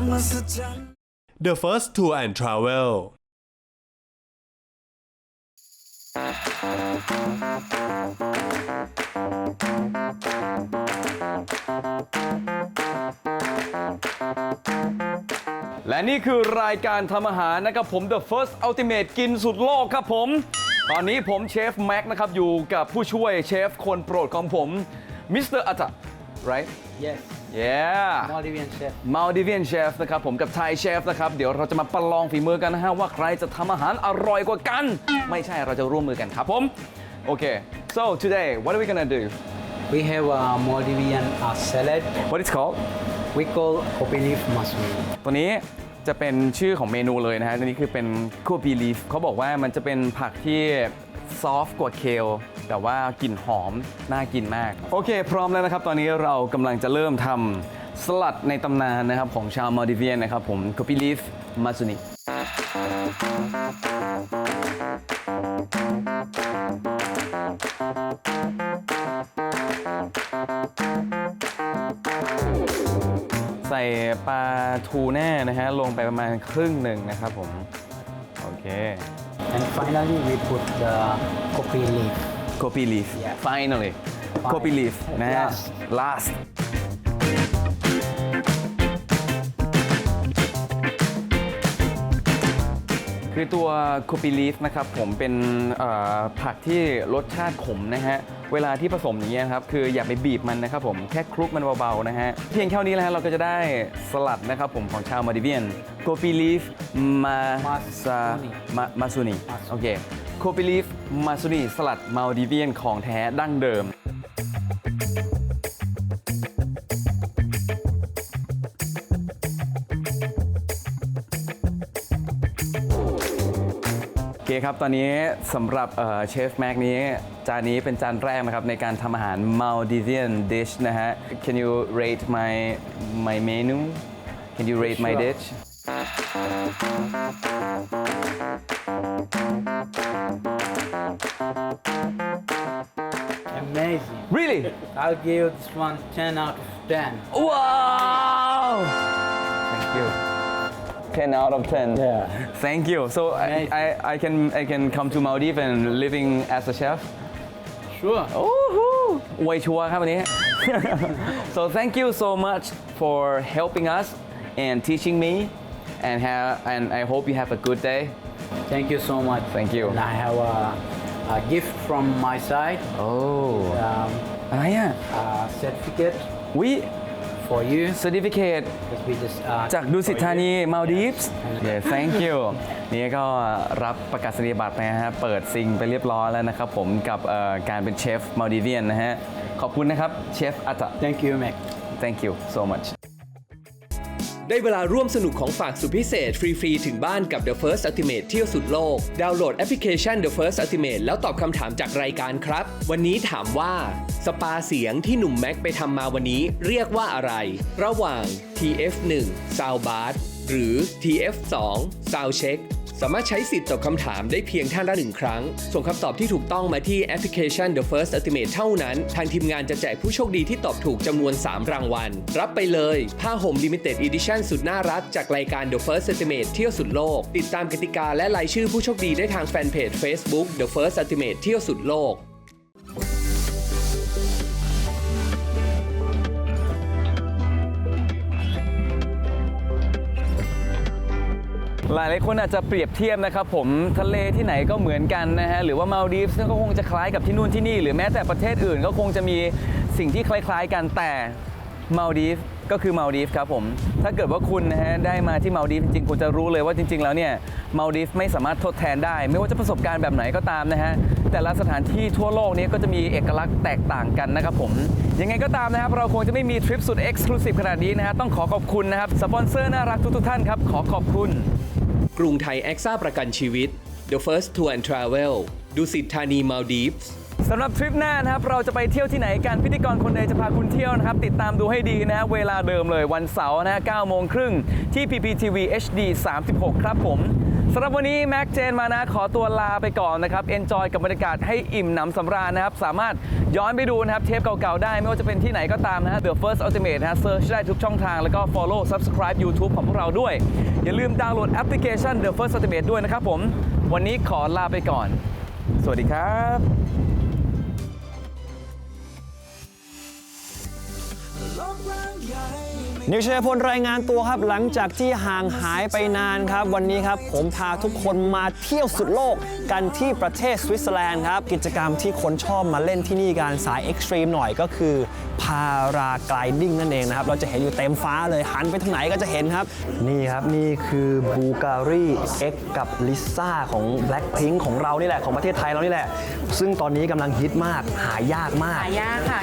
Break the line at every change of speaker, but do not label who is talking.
ความมหัศจรรย์
The First Tour and Travel
และนี่คือรายการทำอาหารนะครับผม The First Ultimate กินสุดโลกครับผม ตอนนี้ผมเชฟแม็กนะครับ อยู่กับผู้ช่วยเชฟคนโปรดของผมมิสเตอร์อัต right
Yes,
yeah
Maldivian chef.
Maldivian Chef นะครับผมกับไทยเชฟนะครับเดี๋ยวเราจะมาประลองฝีมือกันนะฮะว่าใครจะทำอาหารอร่อยกว่ากัน ไม่ใช่เราจะร่วมมือกันครับผมโอเค so today what are we gonna do
We have a Maldivian uh, salad.
what is called
We call kopi leaf mushroom.
ตัวนี้จะเป็นชื่อของเมนูเลยนะฮะตัวนี้คือเป็นคูปีลีฟเขาบอกว่ามันจะเป็นผักที่ซอฟต์กว่าเคล แต่ว่ากลิ่นหอมน่ากินมาก โอเค พร้อมแล้วนะครับ ตอนนี้เรากำลังจะเริ่มทำสลัดในตำนานนะครับของชาวมาดิเวียนนะครับผมคูปีลีฟมาซูนิใส่ปลาทูแน่นะฮะลงไปประมาณครึ่งหนึ่งนะครับผม โอเค
And finally, we put the kopi leaf.
โ o ปีลีฟ
Yeah.
finally โ o ปีลีฟนะฮะ
Last
last คือตัวโ o ปีลีฟนะครับผมเป็นเอ่อผักที่รสชาติขมนะฮะ เวลาที่ผสมอย่างเงี้ยครับ คืออย่าไปบีบมันนะครับผมแค่คลุกมันเบา ๆ นะฮะ เพียงแค่นี้แล้วฮะเราก็จะได้สลัดนะครับผมของชาวมาดิเวียนโ o ปีลีฟมาซา
Masuni
มามาซูนีโอเคโคปิลีฟมาซูนีสลัดมาดิเวียนของแท้ดั้งเดิม เคครับ ตอนนี้สำหรับเอ่อเชฟแม็กนี้ จานนี้เป็นจานแรกนะครับ ในการทำอาหาร Maldivian dish นะฮะ Can you rate my my menu Can you rate my
Sure.
dish
Amazing.
Really
I'll give this one 10 out of 10.
Wow Thank you 10 out of 10.
Yeah.
Thank you. So. I, I, I, can I can come to Maldives and living as a chef.
Sure.
Oh, way to company. so thank you so much for helping us and teaching me, and have and I hope you have a good day.
Thank you so much.
Thank you.
And I have a, a gift from my side.
Oh.
Um,
ah
yeah. certificate.
We.
For you.
certificate
That we just, uh,
จากดุสิตธานี มาลดีฟส์
And-
yeah thank you นี่ก็รับประกาศนียบัตรนะฮะ เปิดซิงไปเรียบร้อยแล้วนะครับผมกับเอ่อการเป็นเชฟมาลดีเวียนนะฮะ ขอบคุณนะครับเชฟอัต
Thank you, Mac.
thank you so much
ได้เวลาร่วมสนุกของฝากสุดพิเศษ ฟรีๆ ถึงบ้านกับ The First Ultimate เที่ยวสุดโลก ดาวน์โหลดแอปพลิเคชัน The First Ultimate แล้วตอบคำถามจากรายการครับ วันนี้ถามว่า สปาเสียงที่หนุ่มแม็กไปทำมาวันนี้เรียกว่าอะไร ระหว่าง TF1 Soundbar หรือ TF2 Sound Check สามารถใช้สิทธิ์ตอบคำถามได้เพียงท่านละหนึ่งครั้ง ส่งคำตอบที่ถูกต้องมาที่แอปพลิเคชัน The First Ultimate เท่านั้น ทางทีมงานจะแจกผู้โชคดีที่ตอบถูกจำนวน 3 รางวัล รับไปเลย ผ้าห่ม Limited Edition สุดน่ารัก จากรายการ The First Ultimate เที่ยวสุดโลก ติดตามกติกาและรายชื่อผู้โชคดีได้ทางแฟนเพจ Facebook The First Ultimate เที่ยวสุดโลก
หลายหลายคนอาจจะเปรียบเทียบนะครับผมทะเลที่ไหนก็เหมือนกันนะฮะหรือว่ามาลดีฟส์ก็คงจะคล้ายกับที่นู่นที่นี่ หรือแม้แต่ประเทศอื่นก็คงจะมีสิ่งที่คล้าย ๆ กันแต่มาลดีฟก็คือมาลดีฟครับผมถ้าเกิดว่าคุณนะฮะได้มาที่มาลดีฟจริงๆคุณจะรู้เลยว่าจริง ๆ แล้วเนี่ยมาลดีฟไม่สามารถทดแทนได้ ไม่ว่าจะประสบการณ์แบบไหนก็ตามนะฮะแต่ละสถานที่ทั่วโลกนี้ก็จะมีเอกลักษณ์แตกต่างกันนะครับผมยังไงก็ตามนะครับเราคงจะไม่มีทริปสุดเอ็กซ์คลูซีฟขนาดนี้นะฮะต้องขอขอบคุณนะครับสปอนเซอร์น่ารักทุกๆท่านครับขอขอบคุณ
กรุงไทยแอคซ่าประกันชีวิต The First Tour and Travel ดุสิตธานีมาลดีฟส์
สำหรับทริปหน้านะครับเราจะไปเที่ยวที่ไหนกันพิธีกรคนใดจะพาคุณเที่ยวนะครับ ติดตามดูให้ดีนะฮะเวลาเดิมเลยวันเสาร์นะฮะ9โมงครึ่งที่ PPTV HD 36 ครับผม สำหรับวันนี้แม็กเจนมานะขอตัวลาไปก่อนนะครับเอนจอยกับบรรยากาศให้อิ่มหนำสำราญนะครับ สามารถย้อนไปดูนะครับเทปเก่าๆได้ ไม่ว่าจะเป็นที่ไหนก็ตามนะฮะ The First Ultimate นะฮะ search ได้ทุกช่องทางแล้วก็ follow subscribe YouTube ของพวกเราด้วย อย่าลืมดาวน์โหลดแอปพลิเคชัน The First Ultimate ด้วยนะครับผม วันนี้ขอลาไปก่อน สวัสดีครับ
นิวชัยพลรายงานตัวครับหลังจากที่ห่างหายไปนานครับ วันนี้ครับผมพาทุกคนมาเที่ยวสุดโลกกันที่ประเทศสวิตเซอร์แลนด์ครับกิจกรรมที่คนชอบมาเล่นที่นี่กันสายเอ็กซ์ตรีมหน่อยก็คือพาราไกลดิ้งนั่นเองนะครับ เราจะเห็นอยู่เต็มฟ้าเลยหันไปทางไหนก็จะเห็นครับ นี่ครับนี่คือบูการีเอ็กกับลิซ่าของ Blackpink ของเรานี่แหละของประเทศไทยเรานี่แหละ ซึ่งตอนนี้กำลังฮิตมากหายากมาก
หายากค่ะ